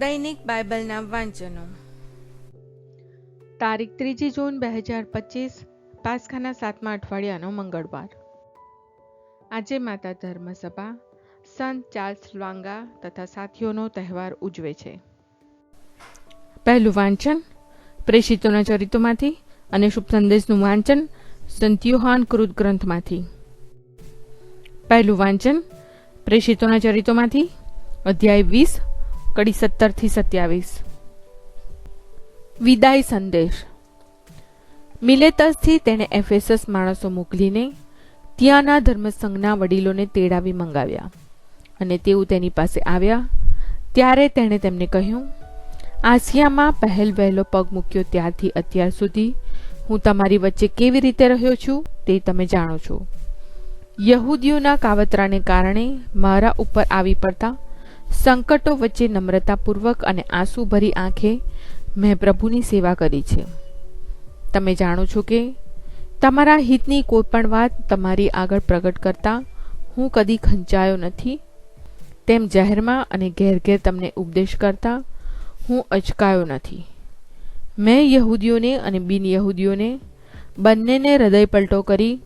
દૈનિક બાઇબલના વાંચનો. તારીખ ત્રીજી જૂન બે હજાર પચીસ, પાસખાના સાતમા અઠવાડિયાનો મંગળવાર. આજે માતા ધર્મસભા સંત ચાર્લ્સ લ્વાંગા તથા સાથીઓનો તહેવાર ઉજવે છે. પહેલું વાંચન, પ્રેષિતોના ચરિત્રોમાંથી અને શુભ સંદેશનું વાંચન, સંત યુહાન કૃત ગ્રંથમાંથી. પહેલું વાંચન, પ્રેષિતોના ચરિત્રોમાંથી, અધ્યાય વીસ કડી સત્તરથી સત્યાવીસ. વિદાય સંદેશ. મિલેતસથી તેણે એફએસએસ માણસો મોકલીને ત્યાંના ધર્મસંઘના વડીલોને તેડાવી મંગાવ્યા અને તેઓ તેની પાસે આવ્યા. ત્યારે તેણે તેમને કહ્યું, આસિયામાં પહેલ વહેલો પગ મૂક્યો ત્યારથી અત્યાર સુધી હું તમારી વચ્ચે કેવી રીતે રહ્યો છું તે તમે જાણો છો. યહૂદીઓના કાવતરાને કારણે મારા ઉપર આવી પડતા સંકટો વચ્ચે નમ્રતાપૂર્વક અને આંસુભરી આંખે મેં પ્રભુની સેવા કરી છે. તમે જાણો છો કે તમારા હિતની કોઈ પણ વાત તમારી આગળ પ્રગટ કરતા હું કદી ખંચાયો નથી. તેમ જાહેરમાં અને ઘેર ઘેર તમને ઉપદેશ કરતા હું અચકાયો નથી. મેં યહૂદીઓને અને બિન યહૂદીઓને બંનેને હૃદય પલટો કરી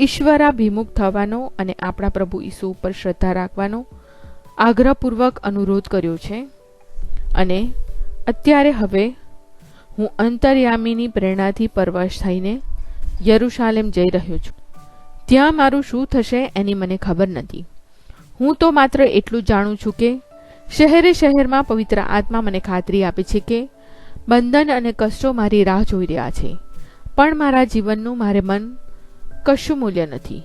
ઈશ્વરાભિમુખ થવાનો અને આપણા પ્રભુ ઈસુ ઉપર શ્રદ્ધા રાખવાનો આગ્રહપૂર્વક અનુરોધ કર્યો છે અને અત્યારે હવે હું અંતર્યામીની પ્રેરણાથી પરવશ થઈને યરુશાલેમ જઈ રહ્યો છું. ત્યાં મારું શું થશે એની મને ખબર નથી. હું તો માત્ર એટલું જાણું છું કે શહેરે શહેરમાં પવિત્ર આત્મા મને ખાતરી આપે છે કે બંધન અને કષ્ટો મારી રાહ જોઈ રહ્યા છે. પણ મારા જીવનનું મારે મન કશું મૂલ્ય નથી.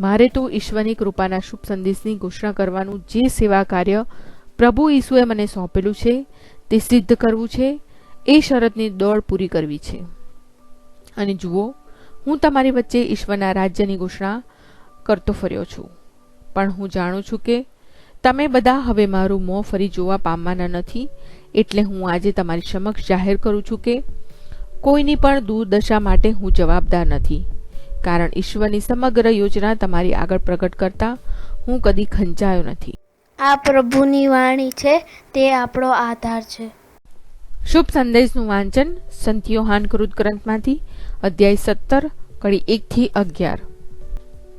મારે તો ઈશ્વરની કૃપાના શુભ સંદેશની ઘોષણા કરવાનું જે સેવા કાર્ય પ્રભુ ઈસુએ મને સોંપેલું છે, તે સિદ્ધ કરવું છે, એ શરતની દોડ પૂરી કરવી છે. અને જુઓ, હું તમારી વચ્ચે ઈશ્વરના રાજ્યની ઘોષણા કરતો ફર્યો છું. પણ હું જાણું છું કે તમે બધા હવે મારું મોં ફરી જોવા પામવાના નથી, એટલે હું આજે તમારી સમક્ષ જાહેર કરું છું કે કોઈની પણ દુર્દશા માટે હું જવાબદાર નથી. કારણ ઈશ્વરની સમગ્ર યોજના તમારી આગળ પ્રગટ કરતા હું કદી ખંચાયો નથી. આ પ્રભુની વાણી છે તે આપણો આધાર છે. શુભ સંદેશનું વાંચન સંત યોહાન કૃત ગ્રંથમાંથી અધ્યાય સત્તર કડી એકથી અગિયાર.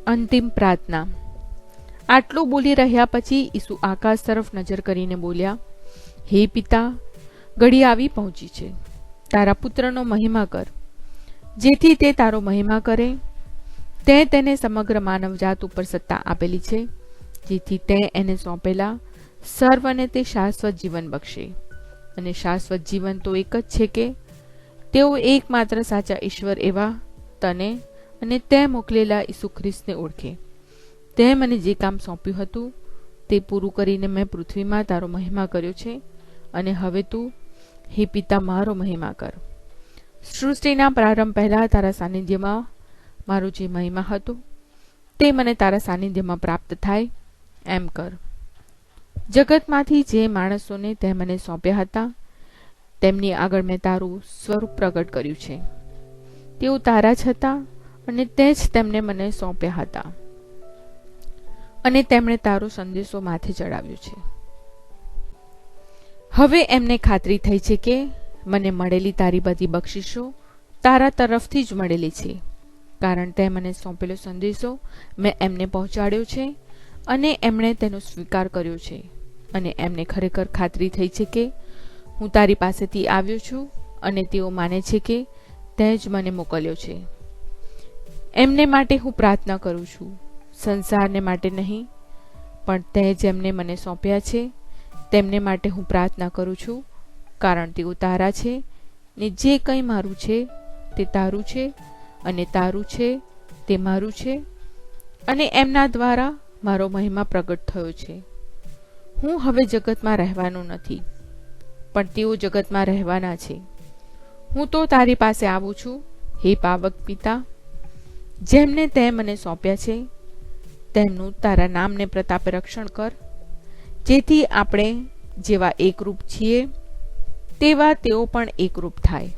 અંતિમ પ્રાર્થના. આટલું બોલી રહ્યા પછી ઈસુ આકાશ તરફ નજર કરીને બોલ્યા હે પિતા ઘડી આવી પહોંચી છે. તારા પુત્રનો મહિમા કર. જેથી તે તારો મહિમા કરે તે તેને સમગ્ર માનવજાત ઉપર સત્તા આપેલી છે, જેથી તે એને સોંપેલા સર્વને તે શાશ્વત જીવન બક્ષે. અને શાશ્વત જીવન તો એક જ છે કે, તેઓ એકમાત્ર સાચા ઈશ્વર એવા તને અને તે મોકલેલા ઈસુ ખ્રિસ્તને ઓળખે. તે મને જે કામ સોંપ્યું હતું, તે પૂરું કરીને મેં પૃથ્વીમાં તારો મહિમા કર્યો છે, અને હવે તું હે પિતા મારો મહિમા કર. સૃષ્ટિના પ્રારંભ પહેલા તારા સાનિધ્યમાં મારો જે મહિમા હતો, તે મને તારા સાનિધ્યમાં પ્રાપ્ત થાય, એમ કર. જગતમાંથી જે માણસોને તે મને સોંપ્યા હતા, તેમની આગળ મેં તારું સ્વરૂપ પ્રગટ કર્યું છે. તેઓ તારા જ હતા અને તે જ તેમને મને સોંપ્યા હતા. અને તેમણે તારો સંદેશો માથે ચડાવ્યો છે. હવે એમને ખાતરી થઈ છે કે મને મળેલી તારી બધી બક્ષિશો તારા તરફથી જ મળેલી છે. કારણ તે મને સોંપેલો સંદેશો મેં એમને પહોંચાડ્યો છે અને એમણે તેનો સ્વીકાર કર્યો છે. અને એમને ખરેખર ખાતરી થઈ છે કે હું તારી પાસેથી આવ્યો છું અને તેઓ માને છે કે તે જ મને મોકલ્યો છે. એમને માટે હું પ્રાર્થના કરું છું. સંસારને માટે નહીં, પણ તે જેમને મને સોંપ્યા છે, તેમને માટે હું પ્રાર્થના કરું છું, કારણ તેઓ તારા છે ને જે કંઈ મારું છે તે તારું છે અને તારું છે, તે મારું છે, અને એમના દ્વારા મારો મહિમા પ્રગટ થયો છે. હું હવે જગતમાં રહેવાનો નથી, પણ તેઓ જગતમાં રહેવાના છે. હું તો તારી પાસે આવું છું, હે પાવક પિતા, જેમને તે મને સોંપ્યા છે. તેમનું તારા નામને પ્રતાપે રક્ષણ કર. જેથી આપણે જેવા એકરૂપ છીએ, તેવા તેઓ પણ એકરૂપ થાય.